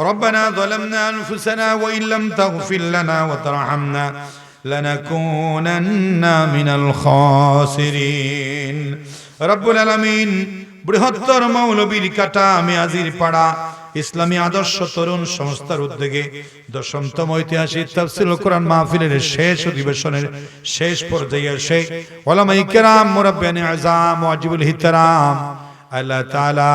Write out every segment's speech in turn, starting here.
ربنا ظلمنا أنفسنا وإن لم تغفر لنا وترحمنا لنكونن من الخاسرين رب العالمين বৃহত্তর মৌলবীর কাটা মেয়াজির পাড়া ইসলামী আদর্শ তরুণ সংস্থার উদ্যোগে দশমতম ঐতিহাসিক তাফসিল কোরআন মাহফিলের শেষ অধিবেশনের শেষ পর্যায়ে এসে ওলামাই কেরাম মুরাব্বানি আজাম ওয়াজিবুল হিতারাম আল্লাহ তাআলা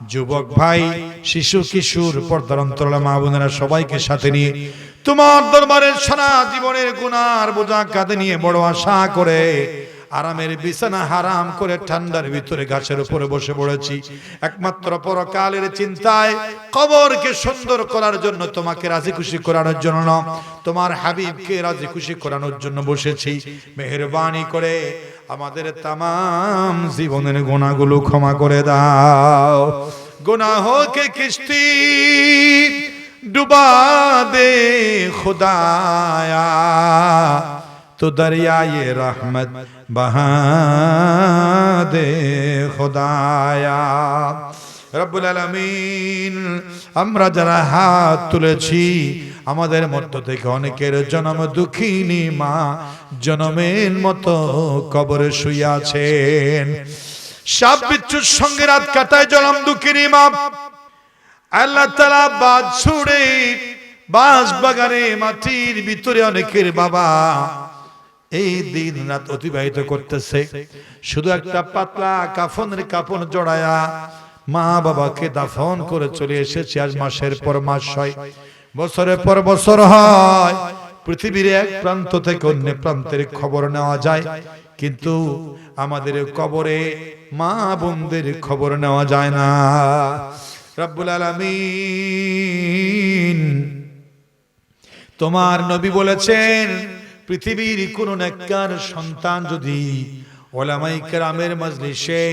যুবক ভাই, শিশু, কিশোর, পর্দার অন্তরালা মা বোনেরা সবাইকে সাথে নিয়ে তোমার দরবারের সারা জীবনের গুনার বোঝা কাঁধে নিয়ে বড় আশা করে আরামের বিছানা হারাম করে ঠান্ডার ভিতরে গাছের উপরে বসে পড়েছি। একমাত্র পরকালের চিন্তায় কবরকে সুন্দর করার জন্য তোমাকে রাজি খুশি করানোর জন্য তোমার হাবিবকে রাজি খুশি করানোর জন্য বসেছি। মেহরবানি করে আমাদের তাম জীবনের গোনাগুলো ক্ষমা করে দাও। গুনাহকে কিস্তি ডুবা দে খুদায়া। তো দরিয়ায়ে রহমত বহা দে খুদায়া। রব্বুল আলামিন, আমরা যারা হাত তুলেছি আমাদের মধ্য থেকে অনেকের জনম দুঃখিনী মা জনমের মতো কবরে শুয়ে আছেন। সাপ বিচ্ছুর সঙ্গে রাত কাটায় জনম দুঃখিনী মা। আল্লাহ তালা বাদ ছুড়ে বাঁশ বাগানে মাটির ভিতরে অনেকের বাবা এই দিন রাত অতিবাহিত করতেছে। শুধু একটা পাতলা কাফনের কাপড় জড়ায়া মা বাবাকে দাফন করে চলে এসেছে। আজ মাসের পর মাস হয়। বছরের পর বছর হয়। পৃথিবীর এক প্রান্ত থেকে অন্য প্রান্তের খবর নেওয়া যায়। কিন্তু আমাদের কবরে মা বোনদের খবর নেওয়া যায় না। রব্বুল আলামিন তোমার নবী বলেছেন, পৃথিবীর কোন নেককার সন্তান যদি ওলামাই কেরামের মজলিসে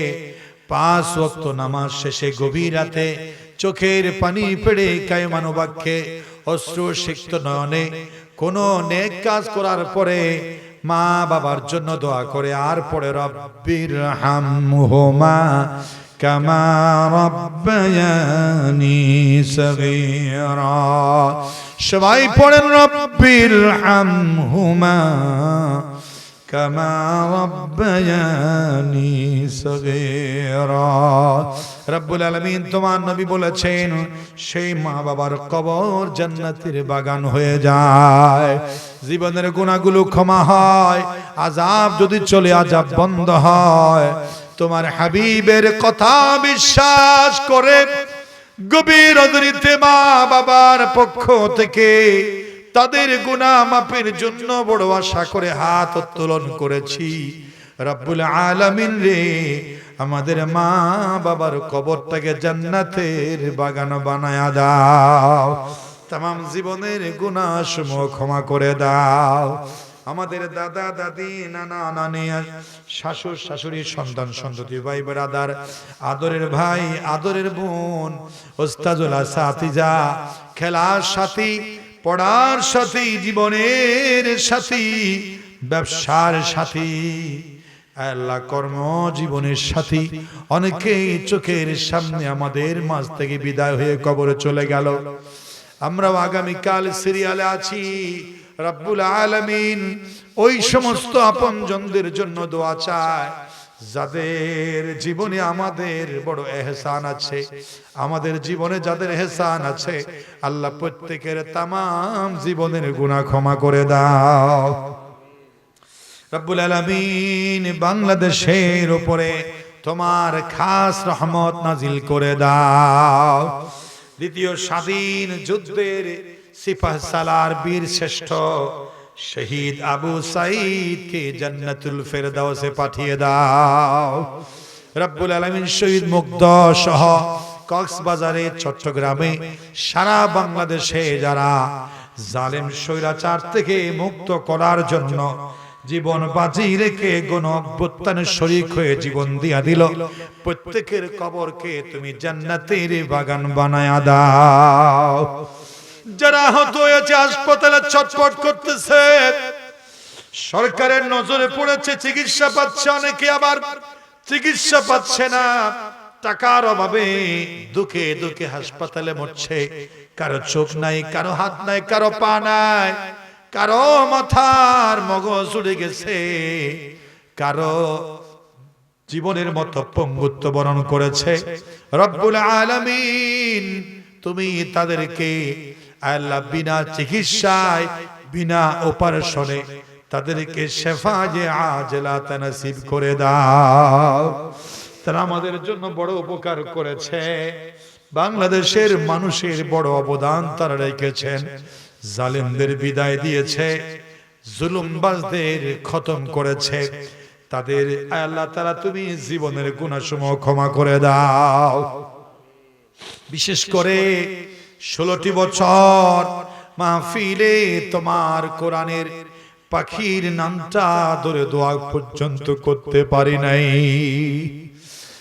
পাঁচ ওয়াক্ত নামাজ শেষে গভীর রাতে চোখের পানি পেড়ে কায়মানো বাক্যে অশ্রু সিক্ত নয়নে কোন নেক কাজ করার পরে মা বাবার জন্য দোয়া করে আর পরে রব্বির হামহুমা কামা রব্বায়ানি সগীরা। সবাই পড়েন রব্বির হামহুমা কামা রব্বায়ানি সগীরা রব্বুল আলামিন তোমার নবী বলেছেন, সেই মা বাবার কবর জান্নাতের বাগান হয়ে যায়। জীবনের গুণাগুলো ক্ষমা হয় আজাব যদি চলে আজাব বন্ধ হয়। তোমার হাবিবের কথা বিশ্বাস করে গভীর মা বাবার পক্ষ থেকে তাদের গুণা মাপের জন্য বড় আশা করে হাত উত্তোলন করেছি। রব্বুল আলামিন রে, আমাদের মা বাবার কবরটাকে জান্নাতের বাগান বানায়া দাও। তাম জীবনের গুণা সমূহ ক্ষমা করে দাও। আমাদের দাদা, দাদি, নানা, নানি, শাশুড়, শাশুড়ি, সন্তান, সন্ততি, ভাই বেড়াদার আদরের ভাই, আদরের বোন ওস্তাজুল সাথীজা খেলার সাথী পড়ার সাথী, জীবনের সাথী, ব্যবসার সাথী, আল্লাহ কর্ম জীবনের সাথী অনেকেই চোখের সামনে আমাদের মাঝ থেকে বিদায় হয়ে কবরে চলে গেল। আমরাও আগামীকাল সিরিয়ালে আছি। রব্বুল আলমিন ওই সমস্ত আপনজনদের জন্য দোয়া চায়। যাদের জীবনে আমাদের বড় এহসান আছে আমাদের জীবনে যাদের এহসান আছে আল্লাহ প্রত্যেকের তামাম জীবনের গুনাহ ক্ষমা করে দাও। রব্বুল আলামিন বাংলাদেশের উপরে তোমার খাস রহমত নাজিল করে দাও। দ্বিতীয় স্বাধীন যুদ্ধের সিপাহ সালার বীর শ্রেষ্ঠ। শহীদ আবু সাইদকে জান্নাতুল ফেরদাউসে পাঠিয়ে দাও। রব্বুল আলামিন শহীদ মুগ্ধ সহ কক্সবাজারে চট্টগ্রামে সারা বাংলাদেশে যারা জালেম স্বৈরাচার থেকে মুক্ত করার জন্য জীবন বাজি রেখে গণ অভ্যুত্থানের শরিক হয়ে জীবন দিয়া দিল প্রত্যেকের কবরকে তুমি জান্নাতের বাগান বানায়া দাও। যারা আহত হয়েছে, হাসপাতালে ছটফট করতেছে। সরকারের নজরে পড়েছে, চিকিৎসা পাচ্ছে অনেকে, আবার চিকিৎসা পাচ্ছে না। টাকার অভাবে দুঃখে দুঃখে হাসপাতালে মরছে। কারও চোখ নাই, কারও হাত নাই, কারও পা নাই, কারও মাথার মগজ উড়ে গেছে। কারও জীবনের মতো পঙ্গুত্ব বরণ করেছে। রব্বুল আলামিন, তুমি তাদেরকে আল্লাহ বিনা চিকিৎসায়, বিনা অপারেশনে তাদেরকে শেফা যে আজলা নসিব করে দাও। তারা আমাদের জন্য বড় উপকার করেছে। বাংলাদেশের মানুষের বড় অবদান তারা রেখেছেন। জালেমদের বিদায় দিয়েছে। জুলুমবাজদের খতম করেছে। তাদের, আল্লাহ তারা তুমি জীবনের গুণাসমূহ ক্ষমা করে দাও। বিশেষ করে ষোলোটি বছর মাহফিলে তোমার কোরআনের পাখির নামটা ধরে দোয়া পর্যন্ত করতে পারি নাই।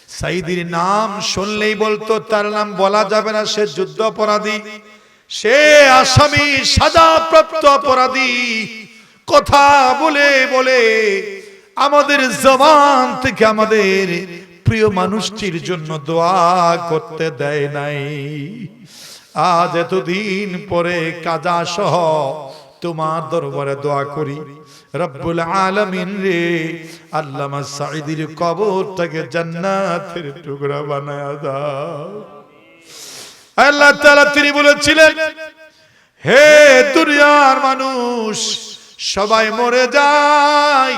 সাইদির নাম শুনলেই বলতো, তার নাম বলা যাবে না, সে যুদ্ধ অপরাধী, সে আসামি সাজা প্রাপ্ত অপরাধী। কথা বলে বলে আমাদের জবান থেকে আমাদের প্রিয় মানুষটির জন্য দোয়া করতে দেয় নাই। আজ এতদিন পরে কাজা সহ তোমার দরবারে দোয়া করি। রব্বুল আলামিন রে, আল্লামা সাইদির কবরটাকে জান্নাতের টুকরা বানায় দাও। আল্লাহ তাআলা তিনি বলেছিলেন, হে দুনিয়ার মানুষ, সবাই মরে যায়,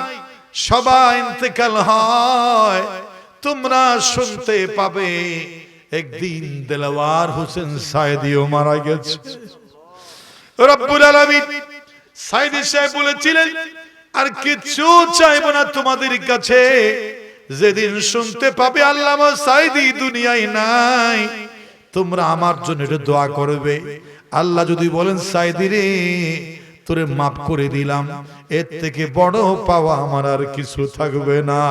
সবাই ইন্তেকাল হয়, তোমরা শুনতে পাবে একদিন দেলাওয়ার হোসেন সাইদিও মারা গেছে। রব্বুল আলামিন সাইদি সাহেব বলেছিলেন, আর কিছু চাইব না তোমাদের কাছে। যেদিন শুনতে পাবে আল্লাহ সাইদি দুনিয়ায় নাই, তোমরা আমার জন্য একটু দোয়া করবে। আল্লাহ যদি বলেন সাইদি রে, তোরে মাফ করে দিলাম। এর থেকে বড় পাওয়া আমার আর কিছু থাকবে না।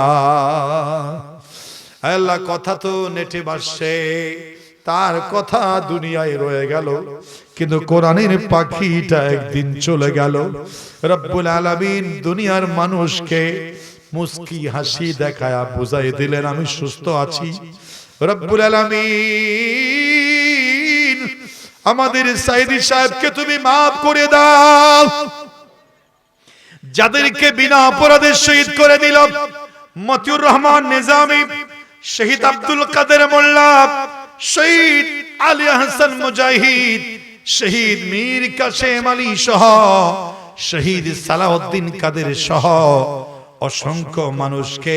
আল্লাহ কথা তো নেটে বাসছে তার কথা দুনিয়ায় রয়ে গেল, কিন্তু কোরআনের পাখিটা একদিন চলে গেল। রব্বুল আলামিন দুনিয়ার মানুষকে মুস্কি হাসি দেখায়া বুঝাই দিলেন, আমি সুস্থ আছি। রব্বুল আলামিন, আমাদের সাইদি সাহেবকে তুমি মাফ করে দাও। যাদেরকে বিনা অপরাধে শহীদ করে দিল, মতিউর রহমান নিজামী শহীদ আব্দুল কাদের মোল্লা শহীদ আলী হাসান মুজাহিদ শহীদ মীর কাসেম আলী সহ শহীদ সালাউদ্দিন কাদের সহ অসংখ্য মানুষকে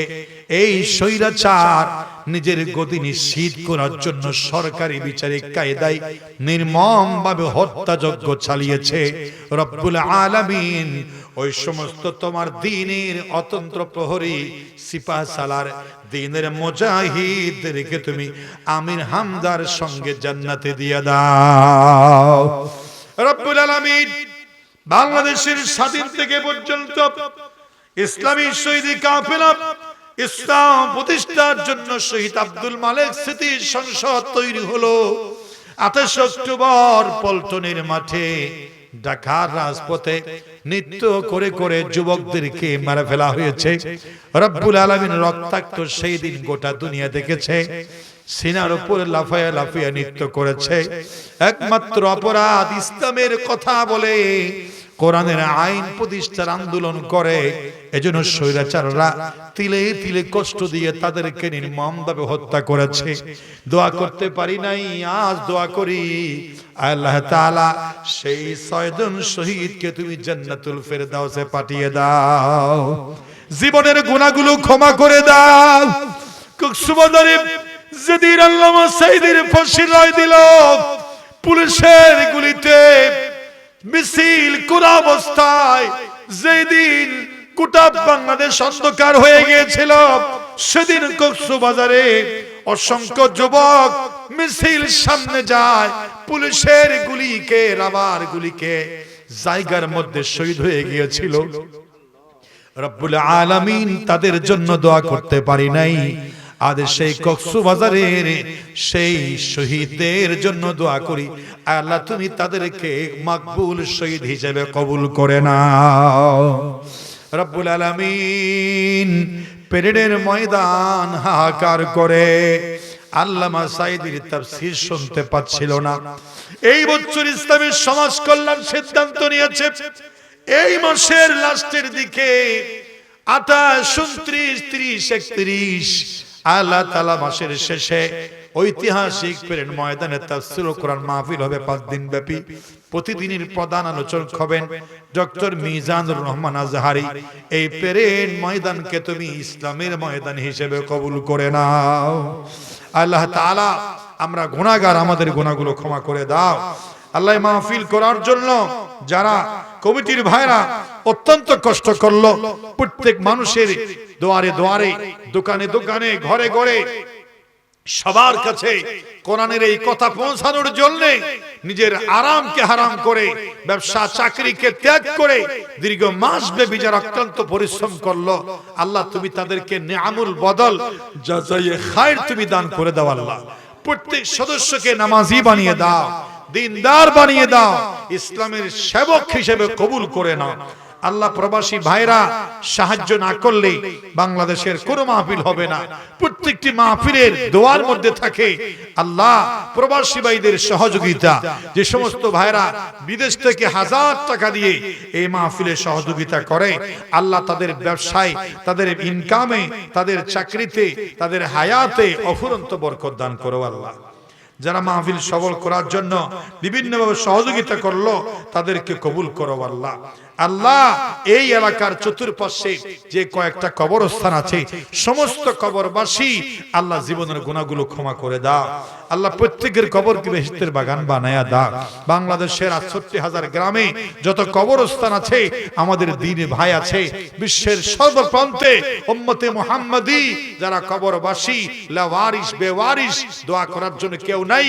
এই স্বৈরাচার নিজের গতি নিশ্চিত করার জন্য সরকারি বিচারিক কায়দায় নির্মম ভাবে হত্যাযজ্ঞ চালিয়েছে রব্বুল আলামিন। ওই সমস্ত তোমার দিনের অতন্ত্র প্রহরী সিপাহ সালার দিনের মুজাহিদদেরকে তুমি আমির হামদার সঙ্গে জান্নাতে দিয়ে দাও। রব্বুল আলামিন বাংলাদেশের স্বাধীন থেকে পর্যন্ত ইসলামী শহীদ কাফেলা ইসলাম প্রতিষ্ঠার জন্য শহীদ আব্দুল মালিক স্মৃতি সংসদ তৈরি হলো আঠাশ অক্টোবর পল্টনের মাঠে। ঢাকার রাজপথে নৃত্য করে করে যুবকদেরকে মারা ফেলা হয়েছে। রব্বুল আলমিন রক্তাক্ত সেই দিন গোটা দুনিয়া দেখেছে। সিনার উপরে লাফায়া লাফিয়া নৃত্য করেছে। একমাত্র অপরাধ ইসলামের কথা বলে কোরআনের আইন প্রতিষ্ঠার আন্দোলন করে এজন্য স্বৈরাচাররা তিলে তিলে কষ্ট দিয়ে তাদেরকে নির্মমভাবে হত্যা করেছে। দোয়া করতে পারি নাই আজ দোয়া করি। আল্লাহ তাআলা সেই ছয়জন শহীদকে তুমি জান্নাতুল ফেরদাউসে পাঠিয়ে দাও। জীবনের গুনাহগুলো ক্ষমা করে দাও। কক্সবাজারে যেদিন আল্লামা সাইদের ফাঁসির রায় দিল পুলিশের গুলিতে মিছিল কোরা অবস্থায় যেদিন গোটা বাংলাদেশ অন্ধকার হয়ে গিয়েছিল, সেদিন কক্সবাজারে অসংখ্য যুবক মিছিল সামনে যায়, পুলিশের গুলিকে, রাবার গুলিকে জায়গার মধ্যে শহীদ হয়ে গিয়েছিল। রব্বুল আলামিন তাদের জন্য দোয়া করতে পারি নাই। আজ সেই কক্সবাজারের সেই শহীদদের জন্য দোয়া করি। আল্লাহ তুমি তাদেরকে মাকবুল শহীদ হিসেবে কবুল করে নাও। রব্বুল আলামিন পেরেডের ময়দান হাহাকার করে আল্লামা সাইদির তাফসীর শুনতে পাচ্ছিল না। এই বছর ইসলামের সমাজ কল্যাণ সিদ্ধান্ত নিয়েছে। এই মাসের লাস্টের দিকে আঠাশ উনত্রিশ ত্রিশ একত্রিশ আল্লাহ তালা মাসের শেষে ঐতিহাসিক পেরেন ময়দানে ও কোরআন মাহফিল হবে পাঁচ দিন ব্যাপী। প্রতিদিনের প্রধান আলোচক হবেন ডক্টর মিজানুর রহমান আজহারি। এই পেরেন ময়দানকে তুমি ইসলামের ময়দান হিসেবে কবুল করে নাও। আল্লাহ তাআলা আমরা গুনাহগার, আমাদের গুণাগুলো ক্ষমা করে দাও। আল্লাহ মাহফিল করার জন্য যারা কমিটির ভাইরা অত্যন্ত কষ্ট করল। প্রত্যেক মানুষের দোয়ারে দোয়ারে, দোকানে দোকানে, ঘরে ঘরে। সবার কাছে কোরআনের এই কথা পৌঁছানোর জন্য নিজের আরামকে হারাম করে, ব্যবসা, চাকরিকে ত্যাগ করে দীর্ঘ মাস ব্যাপী যারা অত্যন্ত পরিশ্রম করল, আল্লাহ তুমি তাদেরকে নিয়ামুল বদল জাজায়ে খায়ের তুমি দান করে দাও আল্লাহ। প্রত্যেক সদস্যকে নামাজি বানিয়ে দাও, দিনদার বানিয়ে দাও, ইসলামের সেবক হিসেবে কবুল করে নাও। আল্লাহ প্রবাসী ভাইরা সাহায্য না করলে বাংলাদেশের কোনো মাহফিল হবে না। প্রত্যেকটি মাহফিলের দোয়ার মধ্যে থাকে আল্লাহ প্রবাসী ভাইদের সহযোগিতা। যে সমস্ত ভাইরা বিদেশ থেকে হাজার টাকা দিয়ে এই মাহফিলে সহযোগিতা করে, আল্লাহ তাদের ব্যবসায়, তাদের ইনকামে তাদের চাকরিতে, তাদের হায়াতে অফুরন্ত বরকত দান করো আল্লাহ। যারা মাহফিল সবল করার জন্য বিভিন্নভাবে সহযোগিতা করল, তাদেরকে কবুল করো আল্লাহ। আল্লাহ এই এলাকার চতুর্পাশে যে কয়েকটা কবরস্থান আছে, সমস্ত কবরবাসী আল্লাহ জীবনের গুণাগুলো ক্ষমা করে দাও। আল্লাহ প্রত্যেকের কবরকে বেহেশতের বাগান বানায়া দাও বাংলাদেশের আটষট্টি হাজার গ্রামে যত কবরস্থান আছে, আমাদের দিনে ভাই আছে, বিশ্বের সর্বপ্রান্তে উম্মতে মুহাম্মাদি, যারা কবরবাসী লাওয়ারিস বেওয়ারিস দোয়া করার জন্য কেউ নাই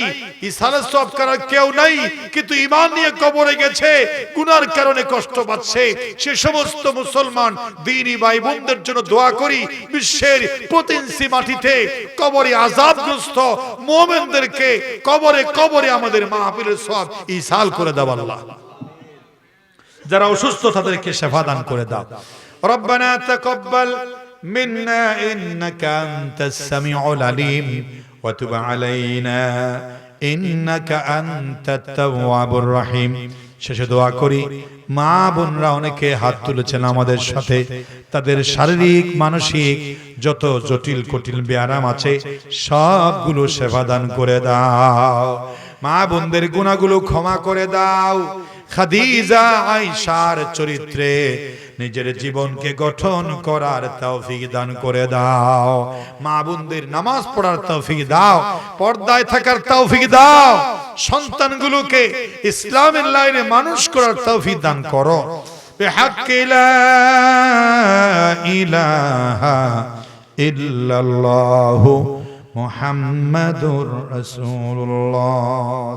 ইসালা সব করার কেউ নাই, কিন্তু ইমান নিয়ে কবরে গেছে, গুনার কারণে কষ্ট পাচ্ছে। সে সমস্ত মুসলমান দিনী ভাই বোনদের জন্য দোয়া করি, বিশ্বের প্রতিংশি মাটিতে কবরে আজাবগ্রস্ত মোমেনদেরকে কবরে কবরে আমাদের মাহফিলের সব ইসাল করে দাও আল্লাহ। যারা অসুস্থ তাদেরকে সেবা দান করে দাও। রব্বানা তাকাব্বাল মিন্না ইন্নাকা আনতাস সামিউল আলিম ওয়া তুব আলাইনা ইন্নাকা আনতাত তাওয়াবুর রহিম। শেষে দোয়া করি মা বোনরা অনেকে হাত তুলেছেন আমাদের সাথে। তাদের শারীরিক, মানসিক যত জটিল কঠিন ব্যায়াম আছে, সবগুলো সেবাদান করে দাও। মা বোনদের গুণাগুলো ক্ষমা করে দাও। খাদিজা আইসার চরিত্রে নিজের জীবনকে গঠন করার তৌফিক দান করে দাও। মা বোনদের নামাজ পড়ার তৌফিক দাও। পর্দায় থাকার তৌফিক দাও। সন্তানগুলোকে ইসলামের লাইনে মানুষ করার তৌফিক দান করো। বিহাক্কি লা ইলাহা ইল্লাল্লাহু মুহাম্মাদুর রাসূলুল্লাহ